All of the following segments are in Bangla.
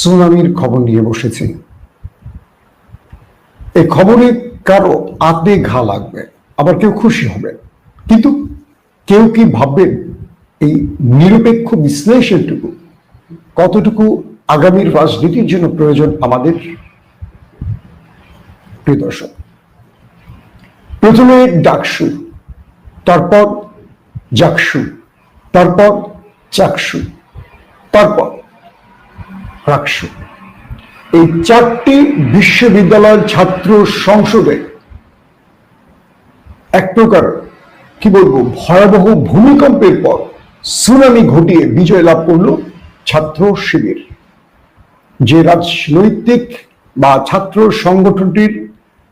সুনামির খবর নিয়ে বসেছি। এই খবরে কারও আতে ঘা লাগবে, আবার কেউ খুশি হবে। কিন্তু কেউ কি ভাববেন এই নিরপেক্ষ বিশ্লেষণটুকু? কতটুকু আগামীর রাজনীতির জন্য প্রয়োজন আমাদের? প্রিয় দর্শক, প্রথমে ডাকসু, তারপর জাকসু, তারপর চাকসু, তারপর রাকসু এই চারটি বিশ্ববিদ্যালয়ের ছাত্র সংসদে এক প্রকার, কি বলব, ভয়াবহ ভূমিকম্পের পর সুনামি ঘটিয়ে বিজয় লাভ করল ছাত্র শিবির। যে রাজনৈতিক বা ছাত্র সংগঠনটির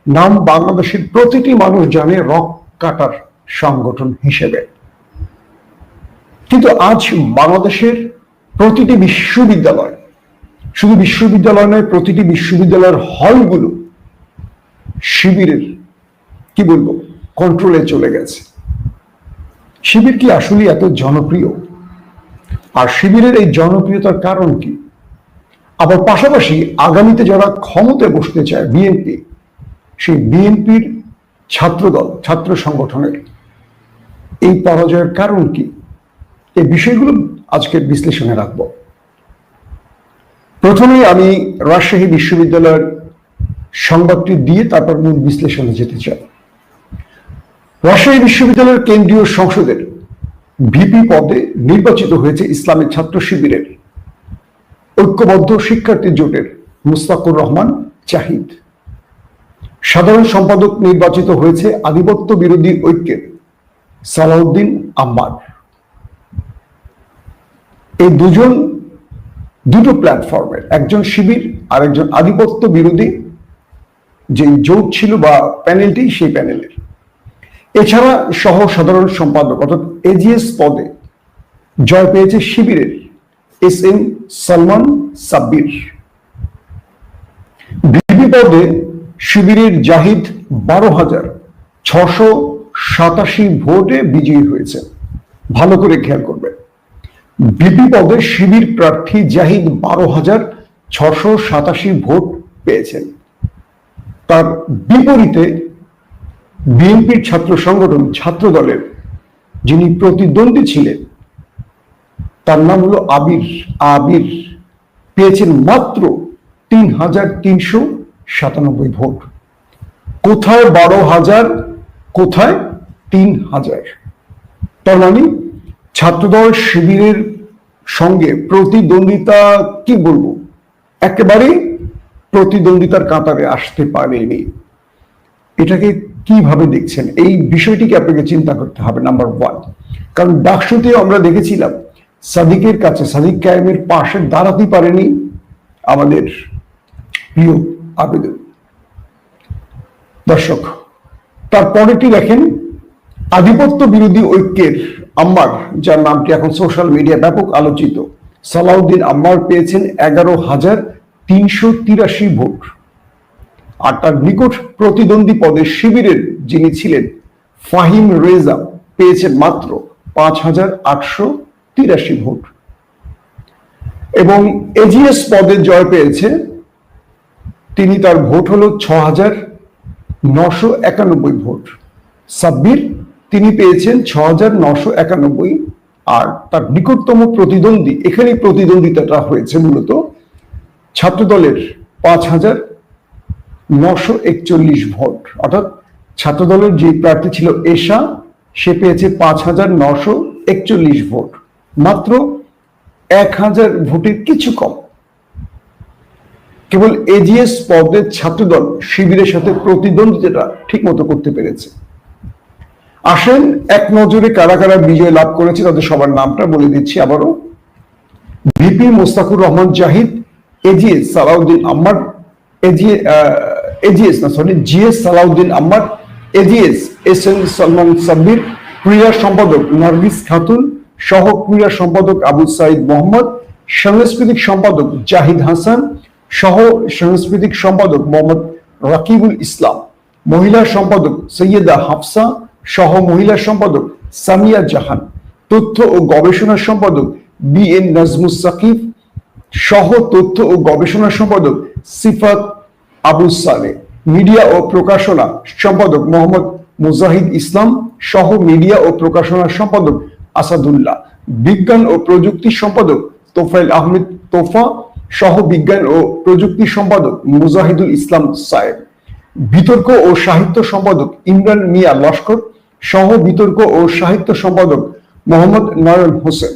নাম বাংলাদেশের প্রতিটি মানুষ জানে, রক কাটার সংগঠন হিসেবে। কিন্তু আজ বাংলাদেশের প্রতিটি বিশ্ববিদ্যালয় শুধু বিশ্ববিদ্যালয় নয়, প্রতিটি বিশ্ববিদ্যালয়ের হলগুলো শিবিরের, কি বলব কন্ট্রোলে চলে গেছে। শিবির কি আসলে এত জনপ্রিয়? আর শিবিরের এই জনপ্রিয়তার কারণ কি? আবার পাশাপাশি আগামীতে যারা ক্ষমতায় বসতে চায়, বিএনপি, সেই বিএনপির ছাত্রদল, ছাত্র সংগঠনের, এই পরাজয়ের কারণ কি? এই বিষয়গুলো আজকের বিশ্লেষণে রাখব। প্রথমেই আমি রাজশাহী বিশ্ববিদ্যালয়ের সংবাদটি দিয়ে তারপর মূল বিশ্লেষণে যেতে চাই। রাজশাহী বিশ্ববিদ্যালয়ের কেন্দ্রীয় সংসদের ভিপি পদে নির্বাচিত হয়েছে ইসলামের ছাত্র শিবিরের ঐক্যবদ্ধ শিক্ষার্থী জোটের মুস্তাকুর রহমান, চাহিদ। সাধারণ সম্পাদক নির্বাচিত হয়েছে আধিপত্য বিরোধী ঐক্যের সালাউদ্দিন আম্বার এই দুজন দুটো প্ল্যাটফর্মের একজন শিবির আর একজন আধিপত্য বিরোধী যে জোট ছিল বা প্যানেলটি সেই প্যানেলের এছাড়া সহ সাধারণ সম্পাদক, অর্থাৎ এজিএস পদে জয় পেয়েছে শিবিরের S M Salman Sabbir. VP পদে শিবিরের জাহিদ বারো হাজার ছশো সাতাশি ভোটে বিজয়ী হয়েছে। ভালো করে খেয়াল করবে বিপি পদে শিবির প্রার্থী জাহিদ বারো হাজার ছশো সাতাশি ভোট পেয়েছেন। তার বিপরীতে বিএনপির ছাত্র সংগঠন ছাত্র দলের যিনি প্রতিদ্বন্দ্বী ছিলেন, তার নাম হলো আবির। আবির পেয়েছেন মাত্র তিন হাজার তিনশো সাতানব্বই ভোট। কোথায় বারো হাজার, কোথায় তিন হাজার? তার মানে ছাত্রদল শিবিরের সঙ্গে প্রতিদ্বন্দ্বিতা কি বলব? একেবারে প্রতিদ্বন্দ্বিতার কাতারে আসতে পারেনি। এটাকে কীভাবে দেখছেন? এই বিষয়টিকে আপনাকে চিন্তা করতে হবে নাম্বার ওয়ান কারণ ডাকসুতে আমরা দেখেছিলাম, সাদিকের কাছে, সাদিক কায়েমের পাশে দাঁড়াতে পারেনি আমাদের প্রিয় আবেদন। দর্শক, তারপরেটি দেখেন আধিপত্য বিরোধী ঐক্যের আম্মার, যার নামটি এখন সোশ্যাল মিডিয়া ব্যাপক আলোচিত, সালাউদ্দিন আম্মার পেয়েছেন এগারো হাজার তিনশো তিরাশি ভোট। আর তার নিকট প্রতিদ্বন্দ্বী পদে শিবিরের যিনি ছিলেন, ফাহিম রেজা, পেয়েছেন মাত্র পাঁচ হাজার আটশো তিরাশি ভোট। এবং এজিএস পদে জয় পেয়েছে তিনি তার ভোট হলো ছ হাজার নশো একানব্বই ভোট। সাব্বির তিনি পেয়েছেন ছ হাজার নশো একানব্বই আর তার নিকটতম প্রতিদ্বন্দ্বী এখানে প্রতিদ্বন্দ্বিতাটা হয়েছে মূলত, ছাত্রদলের পাঁচ হাজার নশো একচল্লিশ ভোট। অর্থাৎ ছাত্রদলের যে প্রার্থী ছিল এশা, সে পেয়েছে পাঁচ হাজার নশো একচল্লিশ ভোট। মাত্র এক হাজার ভোটের কিছু কম। কেবল এজিএস পদের ছাত্রদল শিবিরের সাথে প্রতিদ্বন্দ্বিতাটা ঠিক মতো করতে পেরেছে। আসেন, এক নজরে কারা কারা বিজয় লাভ করেছে তাদের সবার নামটা বলে দিচ্ছি আবারও। VP Mostakur Rahman Zahid AGS Salauddin Ammar AGS না sorry GS Salauddin Ammar AGS S M Salman Sabbir, ক্রীড়া সম্পাদক নার্গিস খাতুন, সহ ক্রীড়া সম্পাদক আবু সাইদ মোহাম্মদ, সাংস্কৃতিক সম্পাদক জাহিদ হাসান, সহ সাংস্কৃতিক সম্পাদক মোহাম্মদ রাকিবুল ইসলাম, মহিলা সম্পাদক সৈয়দা হাফসা সহ মহিলা সম্পাদক সামিয়া জাহান, তথ্য ও গবেষণা সম্পাদক বি এন নাজমুস সাকিব, সহ তথ্য ও গবেষণা সম্পাদক সিফাত আবু সালে, মিডিয়া ও প্রকাশনা সম্পাদক মোহাম্মদ মুজাহিদ ইসলাম, সহ মিডিয়া ও প্রকাশনা সম্পাদক আসাদুল্লাহ, বিজ্ঞান ও প্রযুক্তি সম্পাদক তোফাইল আহমেদ তোফা, সহ বিজ্ঞান ও প্রযুক্তি সম্পাদক মুজাহিদুল ইসলাম সাহেব, বিতর্ক ও সাহিত্য সম্পাদক ইমরান মিয়া লস্কর সহ বিতর্ক ও সাহিত্য সম্পাদক মোহাম্মদ নয়ন হোসেন,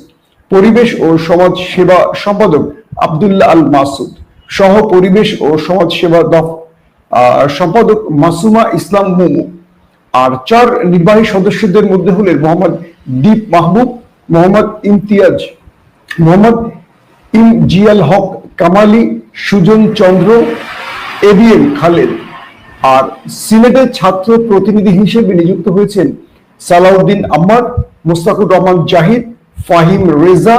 পরিবেশ ও সমাজ সেবা সম্পাদক আবদুল্লাহ আল মাসুদ, সহ পরিবেশ ও সমাজ সেবা সম্পাদক মাসুমা ইসলাম মোমো আর চার নির্বাহী সদস্যদের মধ্যে হলেন মোহাম্মদ দীপ মাহবুব মোহাম্মদ ইমতিয়াজ, মোহাম্মদ ইম জিয়াল হক কামালি, সুজন চন্দ্র এবিএম খালেদ। আর সিনেটের ছাত্র প্রতিনিধি হিসেবে নিযুক্ত হয়েছেন সালাউদ্দিন আম্মার মুস্তাকুর রহমান জাহিদ, ফাহিম রেজা,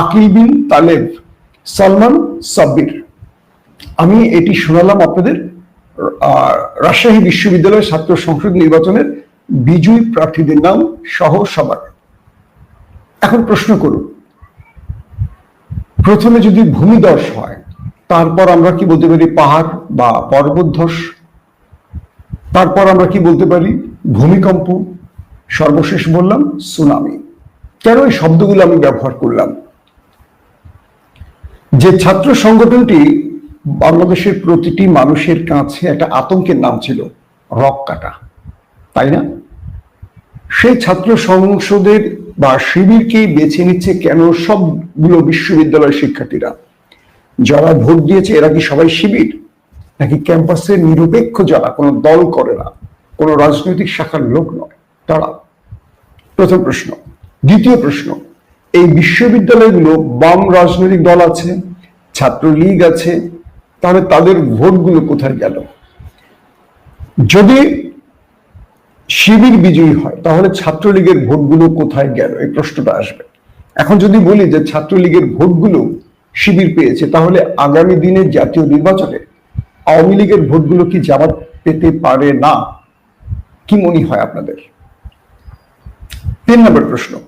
আকিল বিন তালেব, সালমান সাব্বির। আমি এটি শোনালাম আপনাদের রাজশাহী বিশ্ববিদ্যালয়ের ছাত্র সংসদ নির্বাচনের বিজয়ী প্রার্থীদের নাম সহ সবার। এখন প্রশ্ন করুন, প্রথমে যদি ভূমিদর্শ হয়, তারপর আমরা কি বলতে পারি পাহাড় বা পর্বত ধস তারপর আমরা কি বলতে পারি? ভূমিকম্প, সর্বশেষ বললাম সুনামি কেন এই শব্দগুলো আমি ব্যবহার করলাম? যে ছাত্র সংগঠনটি বাংলাদেশের প্রতিটি মানুষের কাছে একটা আতঙ্কের নাম ছিল, রক কাটা। তাই না? সেই ছাত্র সংসদের বা শিবিরকেই বেছে নিচ্ছে কেন সবগুলো বিশ্ববিদ্যালয়ের শিক্ষার্থীরা? যারা ভোট দিয়েছে, এরা কি সবাই শিবির? নাকি ক্যাম্পাসের নিরপেক্ষ যারা, কোনো দল করে না, কোনো রাজনৈতিক শাখার লোক নয়, তারা? প্রথম প্রশ্ন। দ্বিতীয় প্রশ্ন, এই বিশ্ববিদ্যালয়গুলো বাম রাজনৈতিক দল আছে, ছাত্রলীগ আছে, তাহলে তাদের ভোটগুলো কোথায় গেল? যদি শিবির বিজয়ী হয়, তাহলে ছাত্রলীগের ভোটগুলো কোথায় গেল? এই প্রশ্নটা আসবে। এখন যদি বলি যে ছাত্রলীগের ভোটগুলো শিবির পেয়েছে, তাহলে আগামী দিনের জাতীয় নির্বাচনে আওয়ামী লীগের ভোটগুলো কি জামাত পেতে পারে না? কি মনে হয় আপনাদের? তিন নম্বর প্রশ্ন।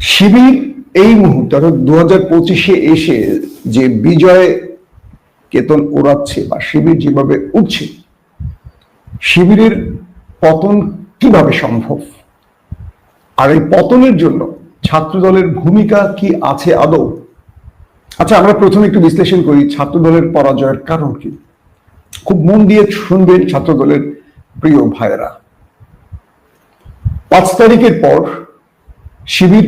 শিবির এই মুহূর্তে, অর্থাৎ দু হাজার পঁচিশে এসে যে বিজয় কেতন ওড়াচ্ছে বা শিবির যেভাবে উঠছে শিবিরের পতন কীভাবে সম্ভব? আর এই পতনের জন্য ছাত্র দলের ভূমিকা কি আছে আদৌ? আচ্ছা আমরা প্রথমে একটু বিশ্লেষণ করি ছাত্র দলের পরাজয়ের কারণ কি। খুব মন দিয়ে শুনবেন ছাত্র দলের প্রিয় ভাইয়েরা। পাঁচ তারিখের পর শিবির,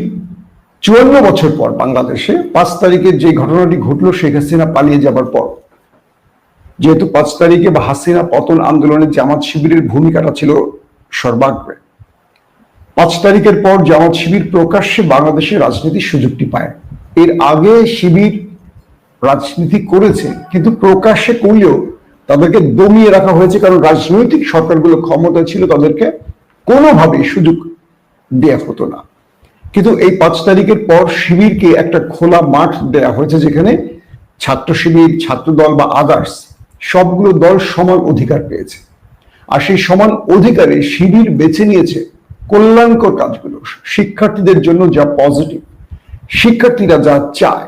চুয়ান্ন বছর পর বাংলাদেশে পাঁচ তারিখে যে ঘটনাটি ঘটলো, শেখ হাসিনা পালিয়ে যাবার পর। যেহেতু পাঁচ তারিখে বা হাসিনা পতন আন্দোলনে জামাত শিবিরের ভূমিকাটা ছিল সর্বাগ্রে। পাঁচ তারিখের পর জামাত শিবির প্রকাশ্যে বাংলাদেশের রাজনীতির সুযোগটি পায়। এর আগে শিবির রাজনীতি করেছে, কিন্তু প্রকাশ্যে করলেও তাদেরকে দমিয়ে রাখা হয়েছে, কারণ রাজনৈতিক সরকারগুলো ক্ষমতা ছিল, তাদেরকে কোনোভাবেই সুযোগ দেয়া হতো না। কিন্তু এই পাঁচ তারিখের পর শিবিরকে একটা খোলা মাঠ দেয়া হয়েছে, যেখানে ছাত্র শিবির, ছাত্র দল বা আদার্স সবগুলো দল সমান অধিকার পেয়েছে। আর সেই সমান অধিকারে শিবির বেছে নিয়েছে কল্যাণকর কাজগুলো, শিক্ষার্থীদের জন্য যা পজিটিভ শিক্ষার্থীরা যা চায়।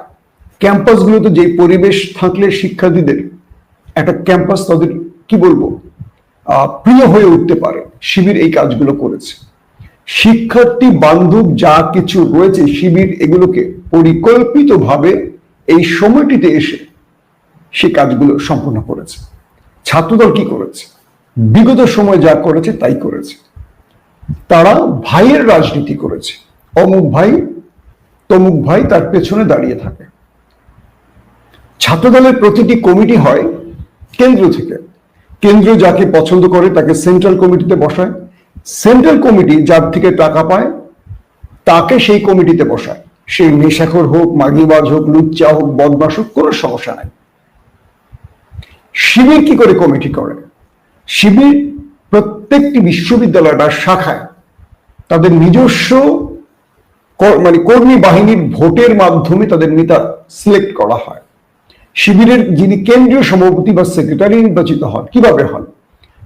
ক্যাম্পাসগুলোতে যে পরিবেশ থাকলে শিক্ষার্থীদের একটা ক্যাম্পাস তাদের, কি বলব প্রিয় হয়ে উঠতে পারে। শিবির এই কাজগুলো করেছে। শিক্ষার্থী, বান্ধব যা কিছু রয়েছে শিবির এগুলোকে পরিকল্পিতভাবে এই সময়টিতে এসে সে কাজগুলো সম্পন্ন করেছে। ছাত্রদল কি করেছে? বিগত সময় যা করেছে তাই করেছে। তারা ভাইয়ের রাজনীতি করেছে। অমুক ভাই তমুক ভাই তার পেছনে দাঁড়িয়ে থাকে। ছাত্রদলের প্রতিটি কমিটি হয় কেন্দ্র থেকে। কেন্দ্র যাকে পছন্দ করে তাকে সেন্ট্রাল কমিটিতে বসায়। সেন্ট্রাল কমিটি যার থেকে টাকা পায়, তাকে সেই কমিটিতে বসায়। সেই নেশাখর হোক, মাগিবাজ হোক, লুচ্চা হোক বদমাস হোক, কোনো সমস্যা নাই। শিবির কি করে কমিটি করে? শিবির প্রত্যেকটি বিশ্ববিদ্যালয় বা শাখায় তাদের নিজস্ব মানে কর্মী বাহিনীর ভোটের মাধ্যমে তাদের নেতা সিলেক্ট করা হয়। শিবিরের যিনি কেন্দ্রীয় সভাপতি বা সেক্রেটারি নির্বাচিত হন, কীভাবে হন?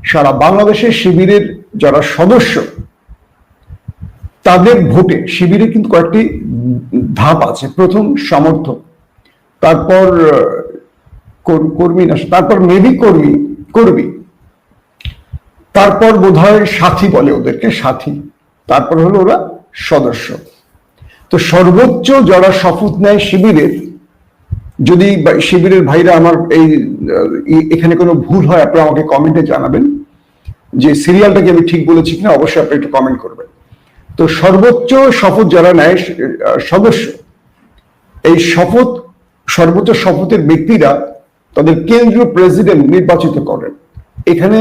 সারা বাংলাদেশের শিবিরের যারা সদস্য, তাদের ভোটে শিবিরে কিন্তু কয়েকটি ধাপ আছে। প্রথম, সমর্থক। তারপর কর্মী না, তারপর মেবি কর্মী কর্মী। তারপর বোধহয় সাথী বলে ওদেরকে, সাথী। তারপর হলো ওরা সদস্য। তো সর্বোচ্চ যারা শপথ নেয় শিবিরের, যদি শিবিরের ভাইরা আমার এই এখানে কোনো ভুল হয়, আপনারা আমাকে কমেন্টে জানাবেন। যে সিরিয়ালটাকে আমি ঠিক বলেছি কিনা, অবশ্যই আপনি একটু কমেন্ট করবেন। তো সর্বোচ্চ শপথ যারা নেয় সদস্য, এই শপথ, সর্বোচ্চ শপথের ব্যক্তিরা তাদের কেন্দ্রীয় প্রেসিডেন্ট নির্বাচিত করেন। এখানে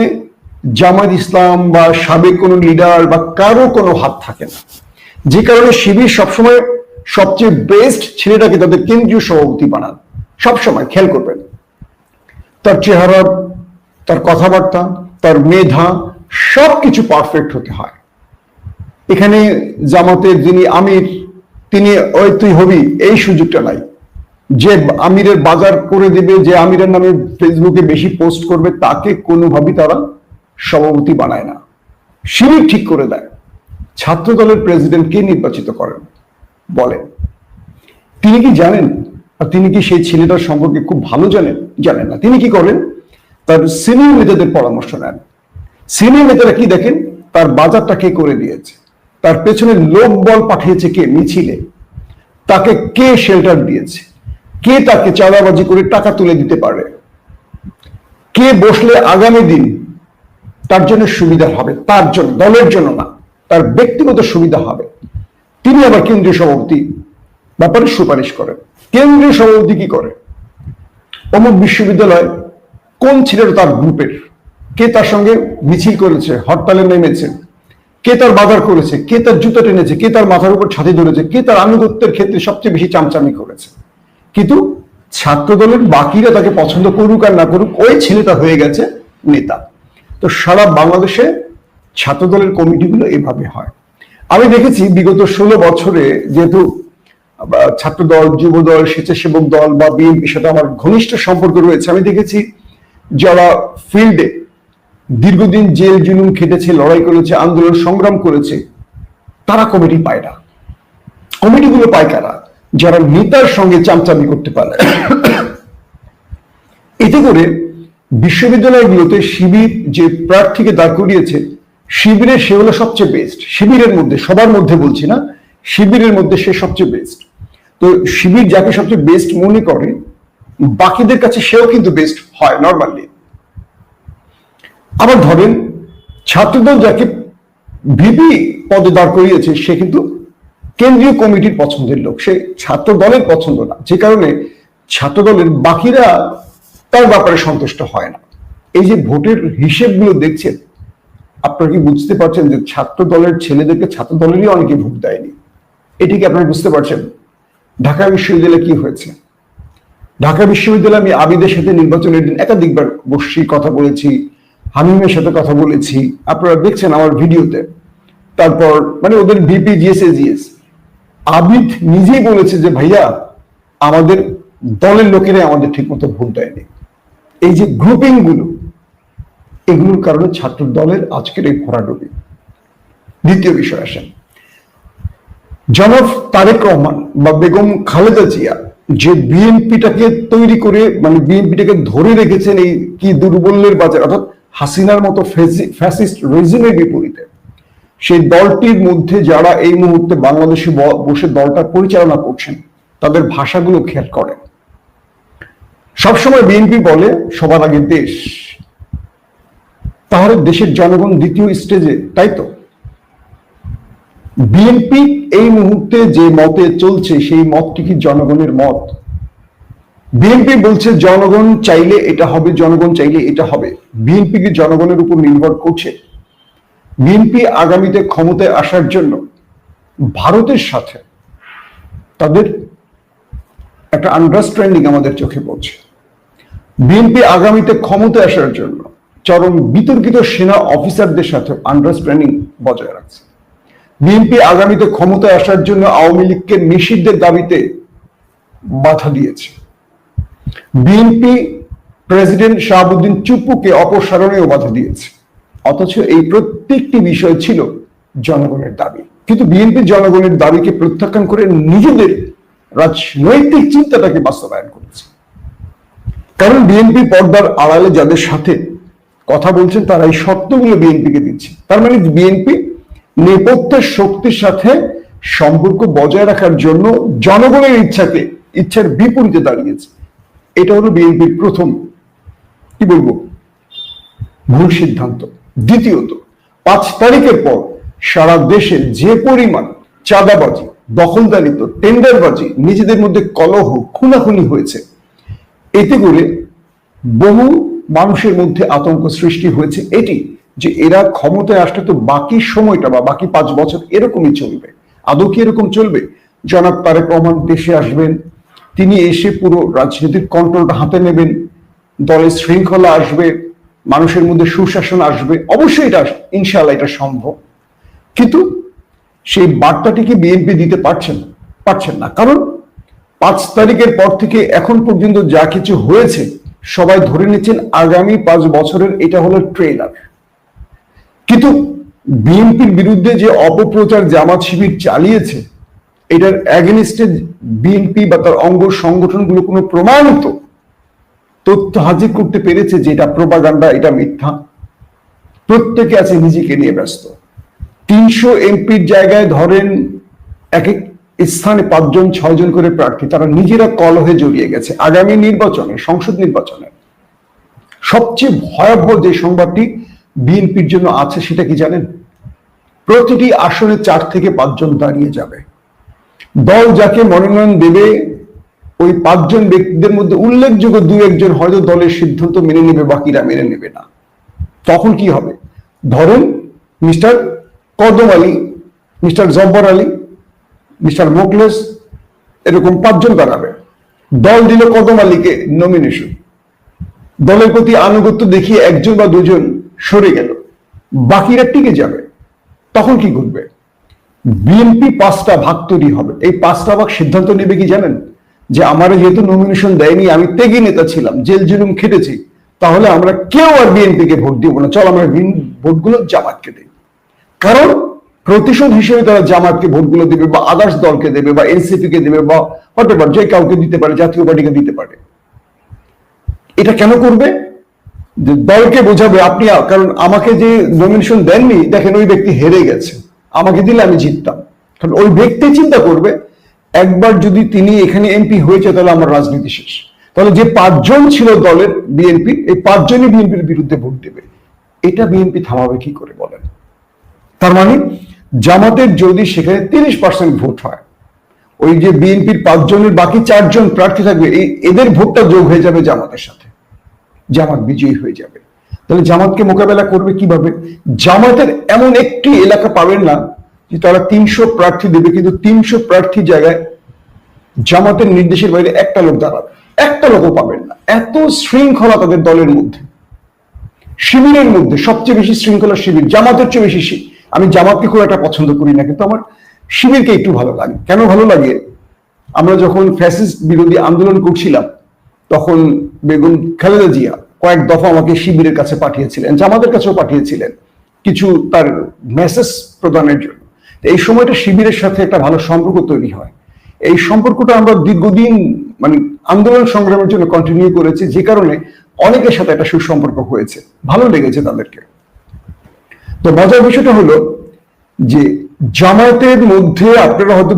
জামাত ইসলাম বা সাবেক কোনো লিডার বা কারও কোনো হাত থাকে না। যে কারণে শিবির সবসময় সবচেয়ে বেস্ট ছেলেটাকে তাদের কেন্দ্রীয় সভাপতি বানান। সবসময় খেয়াল করবেন। তার চেহারা, তার কথাবার্তা, তার মেধা সবকিছু পারফেক্ট হতে হয়। এখানে জামাতের যিনি আমির, তিনি ওই তুই হবি, এই সুযোগটা নাই। যে আমিরের বাজার করে দিবে, যে আমিরের নামে ফেসবুকে বেশি পোস্ট করবে, তাকে কোনোভাবেই তারা সভাপতি বানায় না। শিবির ঠিক করে দেয়। ছাত্র দলের প্রেসিডেন্ট কে নির্বাচিত করেন? বলেন। তিনি কি জানেন? আর তিনি কি সেই ছেলেটার সম্পর্কে খুব ভালো জানেন? জানেন না। তিনি কি করেন? তার সিনিয়র নেতাদের পরামর্শ নেন। সিনিয়র নেতারা কি দেখেন? তার বাজারটা কে করে দিয়েছে? তার পেছনে লোক বল পাঠিয়েছে কে? মিছিলে। তাকে কে শেল্টার দিয়েছে? কে তাকে চাঁদাবাজি করে টাকা তুলে দিতে পারে? কে বসলে আগামী দিন তার জন্য সুবিধা হবে? তার জন্য, দলের জন্য না। তার ব্যক্তিগত সুবিধা হবে। তিনি আবার কেন্দ্রীয় সভাপতি ব্যাপারে সুপারিশ করেন। কেন্দ্রীয় সভাপতি কি করে? অমুক বিশ্ববিদ্যালয় কোন ছিল তার গ্রুপের? কে তার সঙ্গে মিছিল করেছে, হরতালে নেমেছে? কে তার বাজার করেছে? কে তার জুতো টেনেছে? কে তার মাথার উপর ছাতি ধরেছে? কে তার আনুগত্যের ক্ষেত্রে সবচেয়ে বেশি চামচামি করেছে? কিন্তু ছাত্র দলের বাকিরা তাকে পছন্দ করুক আর না করুক, ওই ছেলেটা হয়ে গেছে নেতা। তো সারা বাংলাদেশে ছাত্র দলের কমিটিগুলো এভাবে হয়। আমি দেখেছি বিগত ষোলো বছরে যেহেতু আহ, ছাত্র দল যুব দল স্বেচ্ছাসেবক দল বা বিএনপির সাথে আমার ঘনিষ্ঠ সম্পর্ক রয়েছে আমি দেখেছি যারা ফিল্ডে দীর্ঘদিন জেল জুলুম খেটেছে লড়াই করেছে আন্দোলন সংগ্রাম করেছে তারা কমিটি পায় না। কমিটিগুলো পায় কারা? যারা নেতার সঙ্গে চামচামি করতে পারে। এতে করে বিশ্ববিদ্যালয়গুলোতে শিবির যে প্রার্থীকে দাঁড় করিয়েছে শিবিরের সে হলো সবচেয়ে বেস্ট শিবিরের মধ্যে, সবার মধ্যে বলছি না, শিবিরের মধ্যে সে সবচেয়ে বেস্ট তো শিবির যাকে সবচেয়ে বেস্ট মনে করে, বাকিদের কাছে সেও কিন্তু বেস্ট হয় নর্মালি আবার ধরেন, ছাত্রদল যাকে ভিপি পদে দাঁড় করিয়েছে, সে কিন্তু কেন্দ্রীয় কমিটির পছন্দের লোক। সে ছাত্র দলের পছন্দ না। যে কারণে ছাত্র দলের বাকিরা তার ব্যাপারে সন্তুষ্ট হয় না। এই যে ভোটের হিসেবগুলো দেখছেন আপনারা কি বুঝতে পারছেন যে ছাত্র দলের ছেলেদেরকে ছাত্র দলেরই অনেকে ভোট দেয়নি? এটি কি আপনারা বুঝতে পারছেন? ঢাকা বিশ্ববিদ্যালয়ে কি হয়েছে? ঢাকা বিশ্ববিদ্যালয়ে আমি আবিদের সাথে নির্বাচনের দিন একাধিকবার বসছি কথা বলেছি, হামিমের সাথে কথা বলেছি। আপনারা দেখছেন আমার ভিডিওতে। তারপর মানে ওদের ভিপি জিএস জিএস। আবিদ নিজেই বলেছে যে, ভাইয়া, আমাদের দলের লোকেরাই আমাদের ঠিকমতো ভোট দেয়নি। এই যে গ্রুপিংগুলো এগুলোর কারণে ছাত্র দলের আজকের এই ভরাডুবি দ্বিতীয় বিষয় আসেন। জনাব তারেক রহমান বা বেগম খালেদা জিয়া যে বিএনপিটাকে তৈরি করে মানে বিএনপিটাকে ধরে রেখেছেন এই কি দুর্বলের বাজার, অর্থাৎ হাসিনার মতো ফ্যাসিস্ট রেজিমের বিপরীতে, সেই দলটির মধ্যে যারা এই মুহূর্তে বাংলাদেশে বসে দলটা পরিচালনা করছেন, তাদের ভাষাগুলো খেয়াল করেন। সবসময় বিএনপি বলে, সবার আগে দেশ। তাহলে দেশের জনগণ দ্বিতীয় স্টেজে, তাই তো? বিএনপি এই মুহূর্তে যে মতে চলছে, সেই মতটি কি জনগণের মত? বিএনপি বলছে জনগণ চাইলে এটা হবে, জনগণ চাইলে এটা হবে। বিএনপি কি জনগণের উপর নির্ভর করছে? বিএনপি আগামীতে ক্ষমতায় আসার জন্য ভারতের সাথে তাদের একটা আন্ডারস্ট্যান্ডিং আমাদের চোখে পড়ছে। বিএনপি আগামীতে ক্ষমতায় আসার জন্য চরম বিতর্কিত সেনা অফিসারদের সাথে আন্ডারস্ট্যান্ডিং বজায় রাখছে। বিএনপি আগামীতে ক্ষমতায় আসার জন্য আওয়ামী লীগকে নিষিদ্ধের দাবিতে বাধা দিয়েছে। বিএনপি প্রেসিডেন্ট শাহাবুদ্দিন চুপুকে অপসারণেও বাধা দিয়েছে। অথচ এই প্রত্যেকটি বিষয় ছিল জনগণের দাবি। কিন্তু বিএনপি জনগণের দাবিকে প্রত্যাখ্যান করে নিজেদের রাজনৈতিক চিন্তাটাকে বাস্তবায়ন করেছে। কারণ বিএনপি পর্দার আড়ালে যাদের সাথে কথা বলছেন, তারা এই শর্তগুলো বিএনপিকে দিচ্ছে। তার মানে বিএনপি নেপথ্যের শক্তির সাথে সম্পর্ক বজায় রাখার জন্য জনগণের ইচ্ছাকে ইচ্ছার বিপরীতে দাঁড়িয়েছে। এটা হলো বিএনপির প্রথম, কি বলব, ভুল সিদ্ধান্ত। দ্বিতীয়ত, পাঁচ তারিখের পর সারা দেশে যে পরিমাণ চাঁদাবাজি দখলদারিত্ব টেন্ডারবাজি, নিজেদের মধ্যে কলহ, খুনাখুনি হয়েছে, এতে করে বহু মানুষের মধ্যে আতঙ্ক সৃষ্টি হয়েছে। এটি যে এরা ক্ষমতায় আসলে তো বাকি সময়টা বা বাকি পাঁচ বছর এরকমই চলবে। আদৌ কি এরকম চলবে? জনাব তারেক রহমান দেশে আসবেন, তিনি এসে পুরো রাজনীতির কন্ট্রোলটা হাতে নেবেন, দলের শৃঙ্খলা আসবে, মানুষের মধ্যে সুশাসন আসবে, অবশ্যই এটা ইনশাল্লাহ এটা সম্ভব। কিন্তু সেই বার্তাটি কি বিএনপি দিতে পারছেন? পারছেন না। কারণ পাঁচ তারিখের পর থেকে এখন পর্যন্ত যা কিছু হয়েছে সবাই ধরে নিচ্ছেন আগামী পাঁচ বছরের এটা হলো ট্রেলার কিন্তু বিএনপির বিরুদ্ধে যে অপপ্রচার জামাত শিবির চালিয়েছে, এটার অ্যাগেনিস্টে বিএনপি বা তার অঙ্গ সংগঠনগুলো কোনো প্রমাণিত তথ্য হাজির করতে পেরেছে যে এটা প্রোপাগান্ডা এটা মিথ্যা। প্রত্যেকে আছে নিজেকে নিয়ে ব্যস্ত। তিনশো এমপির জায়গায় ধরেন এক এক স্থানে পাঁচজন, ছয়জন করে প্রার্থী, তারা নিজেরা কলহে জড়িয়ে গেছে আগামী নির্বাচনে, সংসদ নির্বাচনে। সবচেয়ে ভয়াবহ যে সংবাদটি বিএনপির জন্য আছে সেটা কি জানেন? প্রতিটি আসনে চার থেকে পাঁচজন দাঁড়িয়ে যাবে। দল যাকে মনোনয়ন দেবে, ওই পাঁচজন ব্যক্তিদের মধ্যে উল্লেখযোগ্য দু একজন হয়তো দলের সিদ্ধান্ত মেনে নেবে, বাকিরা মেনে নেবে না। তখন কি হবে? ধরেন mister Kadam Ali, mister Jabbar Ali mister Mokles এরকম পাঁচজন দাঁড়াবে। দল দিল কদম আলীকে নমিনেশন দলের প্রতি আনুগত্য দেখিয়ে একজন বা দুজন সরে গেল। বাকিরা টিকে যাবে। তখন কি ঘটবে? বিএনপি পাঁচটা ভাগ তৈরি হবে। এই পাঁচটা ভাগ সিদ্ধান্ত নেবে কি জানেন? যে আমার যেহেতু নমিনেশন দেয়নি, আমি তেগি নেতা ছিলাম, জেল জুলুম খেটেছি, তাহলে আমরা কেউ আর বিএনপিকে ভোট দিব না। চল আমরা ভোটগুলো জামাতকে দিই। কারণ প্রতিশোধ হিসেবে তারা জামাতকে ভোটগুলো দেবে বা আদার্স দলকে দেবে বা এনসিপি কে দেবে বা হতে পারে যে কাউকে দিতে পারে, জাতীয় পার্টিকে দিতে পারে। এটা কেন করবে? দলকে বোঝাবে, আপনি, কারণ আমাকে যে নমিনেশন দেননি, দেখেন ওই ব্যক্তি হেরে গেছে। আমাকে দিলে আমি জিততাম। কারণ ওই ব্যক্তি চিন্তা করবে, একবার যদি তিনি এখানে এমপি হয়েছে, তাহলে আমার রাজনীতি শেষ। তাহলে যে পাঁচজন ছিল দলের বিএনপি এই পাঁচজনই বিএনপির বিরুদ্ধে ভোট দেবে। এটা বিএনপি থামাবে কি করে বলেন? তার মানে জামাতের যদি সেখানে তিরিশ পার্সেন্ট ভোট হয়, ওই যে বিএনপির পাঁচজনের বাকি চারজন প্রার্থী থাকবে, এই এদের ভোটটা যোগ হয়ে যাবে জামাতের সাথে। জামাত বিজয়ী হয়ে যাবে। তাহলে জামাতকে মোকাবেলা করবে কীভাবে? জামাতের এমন একটি এলাকা পাবেন না যে তারা তিনশো প্রার্থী দেবে, কিন্তু তিনশো প্রার্থী জায়গায় জামাতের নির্দেশের বাইরে একটা লোক দাঁড়াবে। একটা লোকও পাবেন না। এত শৃঙ্খলা তাদের দলের মধ্যে। শিবিরের মধ্যে সবচেয়ে বেশি শৃঙ্খলা শিবির, জামাতের চেয়ে বেশি আমি জামাতকে খুব একটা পছন্দ করি না, কিন্তু আমার শিবিরকে একটু ভালো লাগে। কেন ভালো লাগে? আমরা যখন ফ্যাসিস্ট বিরোধী আন্দোলন করছিলাম, তখন বেগম খালেদা জিয়া কয়েক দফা আমাকে শিবিরের কাছে পাঠিয়েছিলেন, জামাতের কাছেও পাঠিয়েছিলেন কিছু তার মেসেজ প্রদানের জন্য। এই সময়টা শিবিরের সাথে একটা ভালো সম্পর্ক তৈরি হয়। এই সম্পর্কটা আমরা দীর্ঘদিন মানে আন্দোলন সংগ্রামের জন্য কন্টিনিউ করেছি, যে কারণে অনেকের সাথে একটা সুসম্পর্ক হয়েছে। ভালো লেগেছে তাদেরকে। তো মজার বিষয়টা হলো যে জামায়াতের মধ্যে আপনারা হয়তো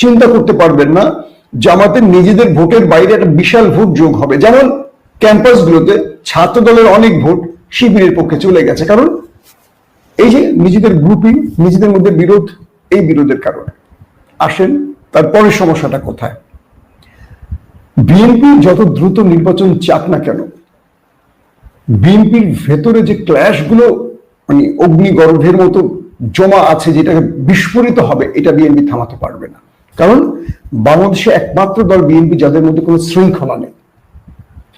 চিন্তা করতে পারবেন না জামাতের নিজেদের ভোটের বাইরে একটা বিশাল ভোট যোগ হবে। যেমন ক্যাম্পাসগুলোতে ছাত্র দলের অনেক ভোট শিবিরের পক্ষে চলে গেছে। কারণ এই যে নিজেদের গ্রুপিং নিজেদের মধ্যে বিরোধ, এই বিরোধের কারণে। আসেন, তারপরের সমস্যাটা কোথায়? বিএনপি যত দ্রুত নির্বাচন চাক না কেন, বিএনপির ভেতরে যে ক্ল্যাশগুলো মানে অগ্নিগর্ভের মতো জমা আছে যেটাকে বিস্ফোরিত হবে, এটা বিএনপি থামাতে পারবে না। কারণ বাংলাদেশে একমাত্র দল বিএনপি যাদের মধ্যে কোনো শৃঙ্খলা নেই।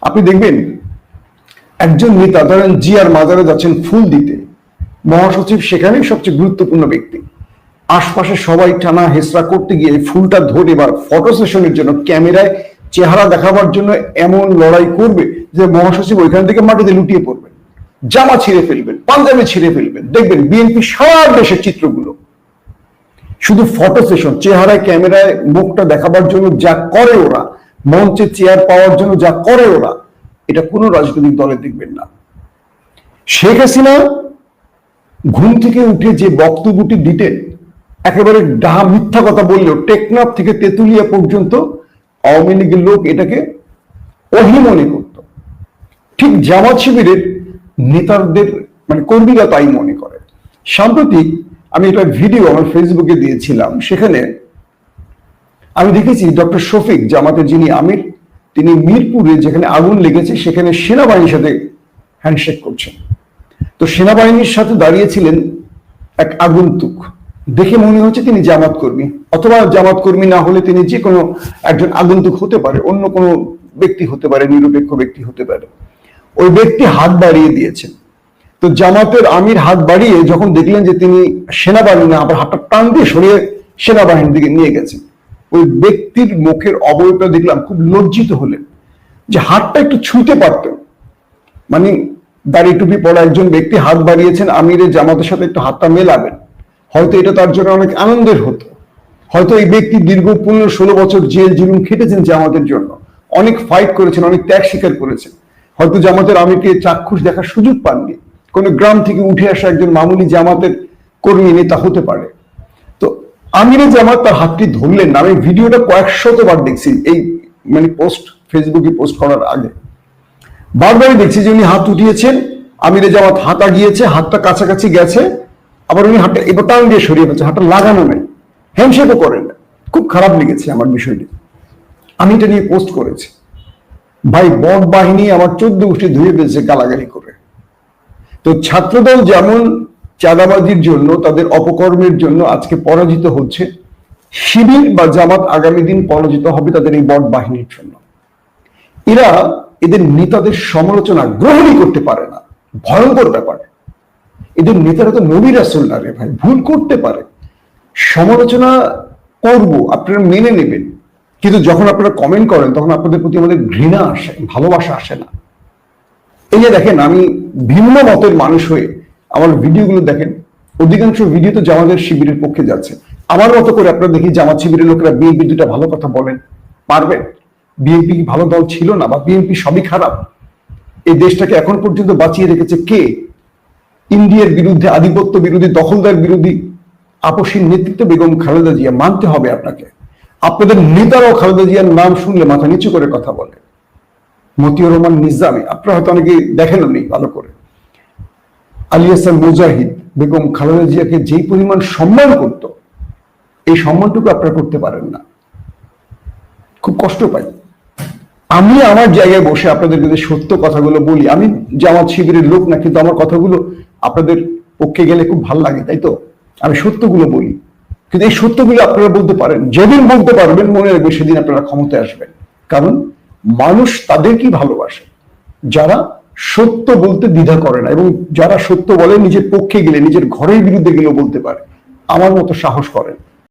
আপনি দেখবেন, একজন নেতা, ধরেন জিয়ার মাজারে যাচ্ছেন ফুল দিতে, মহাসচিব সেখানেই সবচেয়ে গুরুত্বপূর্ণ ব্যক্তি। আশপাশে সবাই টানা হেসরা করতে গিয়ে ফুলটা ধরে বা ফটো সেশনের জন্য ক্যামেরায় চেহারা দেখাবার জন্য এমন লড়াই করবে যে মহাসচিব ওইখান থেকে মাটিতে লুটিয়ে পড়বেন জামা ছিঁড়ে ফেলবেন, পাঞ্জাবি ছিঁড়ে ফেলবেন। দেখবেন বিএনপি সারা দেশের চিত্রগুলো। শুধু ফটো সেশন চেহারায় ক্যামেরায় মুখটা দেখাবার জন্য যা করে ওরা, মঞ্চে চেয়ার পাওয়ার জন্য যা করে ওরা, এটা কোনো রাজনৈতিক দলে দেখবেন না। শেখ হাসিনা ঘুম থেকে উঠে যে বক্তব্যটি দিতেন, একেবারে ডাহা মিথ্যা কথা বললেও টেকনাফ থেকে তেতুলিয়া পর্যন্ত আওয়ামী লীগের লোক এটাকে অহি মনে করত। ঠিক জামাত শিবিরের নেতাদের মানে কর্মীরা তাই মনে করে। সাম্প্রতিক আমি একটা ভিডিও আমার ফেসবুকে দিয়েছিলাম, সেখানে আমি দেখেছি ডক্টর শফিক জামাতের যিনি আমির, তিনি মিরপুরে যেখানে আগুন লেগেছে, সেখানে সেনাবাহিনীর সাথে হ্যান্ডশেক করছেন। তো সেনাবাহিনীর সাথে দাঁড়িয়েছিলেন এক আগন্তুক। দেখে মনে হচ্ছে তিনি জামাত কর্মী, অথবা জামাত কর্মী না হলে তিনি যে কোনো একজন আগন্তুক হতে পারে, অন্য কোনো ব্যক্তি হতে পারে, নিরপেক্ষ ব্যক্তি হতে পারে। ওই ব্যক্তি হাত বাড়িয়ে দিয়েছেন। তো জামাতের আমির হাত বাড়িয়ে যখন দেখলেন যে তিনি সেনাবাহিনী আবার হাতটা টান দিয়ে সরিয়ে সেনাবাহিনীর দিকে নিয়ে গেছেন ওই ব্যক্তির মুখের অবয়বটা দেখলাম, খুব লজ্জিত হলেন যে হাতটা একটু ছুঁতে পারতেন মানে দাড়ি টুপি পড়া একজন ব্যক্তি হাত বাড়িয়েছেন, আমিরের জামাতের সাথে একটু হাতটা মেলাবেন। হয়তো এটা তার জন্য অনেক আনন্দের হতো। হয়তো এই ব্যক্তি দীর্ঘ পনেরো ষোলো বছর জেল জুলুম খেটেছেন জামাতের জন্য। অনেক ফাইট করেছেন, অনেক ত্যাগ স্বীকার করেছেন। হয়তো জামাতের আমিরকে চাক্ষুষ দেখার সুযোগ পাননি। কোন গ্রাম থেকে উঠে আসা একজন মামুলি জামাতের কর্মী নেতা হতে পারে। তো আমিরে জামাত তার হাতটি ধরলেন না। আমি ভিডিওটা কয়েকশত বার দেখছি এই মানে পোস্ট, ফেসবুকে পোস্ট করার আগে। বারবারই দেখছি যে উনি হাত উঠিয়েছেন, আমিরে জামাত হাত আগিয়েছে, হাতটা কাছাকাছি গেছে, আবার উনি হাতটা এবার টান দিয়ে সরিয়ে ফেলছে, হাতটা লাগানো নেই। হ্যান্ডশেকও করেন খুব খারাপ লেগেছে আমার বিষয়টি। আমি এটা নিয়ে পোস্ট করেছি। ভাই বট বাহিনী আমার চোদ্দ গোষ্ঠী ধুয়ে ফেলছে, গালাগালি করে। তো ছাত্রদল যেমন চাঁদাবাজির জন্য, তাদের অপকর্মের জন্য আজকে পরাজিত হচ্ছে, শিবির বা জামাত আগামী দিন পরাজিত হবে তাদের এই বট বাহিনীর জন্য। এরা এদের নেতাদের সমালোচনা গ্রহণই করতে পারে না। ভয়ঙ্কর ব্যাপার। এদের নেতারা তো নবী রাসুল না রে ভাই, ভুল করতে পারে। সমালোচনা করব, আপনারা মেনে নেবেন। কিন্তু যখন আপনারা কমেন্ট করেন, তখন আপনাদের প্রতি আমাদের ঘৃণা আসে, ভালোবাসা আসে না। এই যে দেখেন, আমি ভিন্ন মতের মানুষ হয়ে আমার ভিডিওগুলো দেখেন, অধিকাংশ ভিডিও তো জামাতের শিবিরের পক্ষে যাচ্ছে। আমার মতো করে আপনারা দেখি জামাত শিবিরের লোকেরা বিএনপি দুটা ভালো কথা বলেন পারবেন বিএনপি কি ভালো দল ছিল না? বা বিএনপি সবই খারাপ? এই দেশটাকে এখন পর্যন্ত বাঁচিয়ে রেখেছে কে? ইন্ডিয়ার বিরুদ্ধে আধিপত্য বিরোধী, দখলদার বিরোধী আপসীর নেতৃত্ব বেগম খালেদা জিয়া মানতে হবে আপনাকে। আপনাদের নেতারাও খালেদা জিয়ার নাম শুনলে মাথা নিচু করে কথা বলে। মতিউর রহমান নিজামী, আপনারা হয়তো অনেকে দেখেন নি ভালো করে। আলী হাসান মুজাহিদ, বেগম খালেদা জিয়াকে যেই পরিমাণ সম্মান করত, এই সম্মানটুকু আপনারা করতে পারেন না। খুব কষ্ট পাই। আমি আমার জায়গায় বসে আপনাদের যদি সত্য কথাগুলো বলি, আমি জামাত শিবিরের লোক না, কিন্তু আমার কথাগুলো আপনাদের পক্ষে গেলে খুব ভালো লাগে, তাই তো? আমি সত্যগুলো বলি। কিন্তু এই সত্যগুলো আপনারা বলতে পারেন। যেদিন বলতে পারবেন মনে রাখবে সেদিন আপনারা ক্ষমতায় আসবেন। কারণ মানুষ তাদেরকেই ভালোবাসে। যারা সত্য বলতে দ্বিধা করে না এবং যারা সত্য বলে নিজের পক্ষে গেলে, নিজের ঘরের বিরুদ্ধে গেলেও বলতে পারে। আমার মতো সাহস করেন।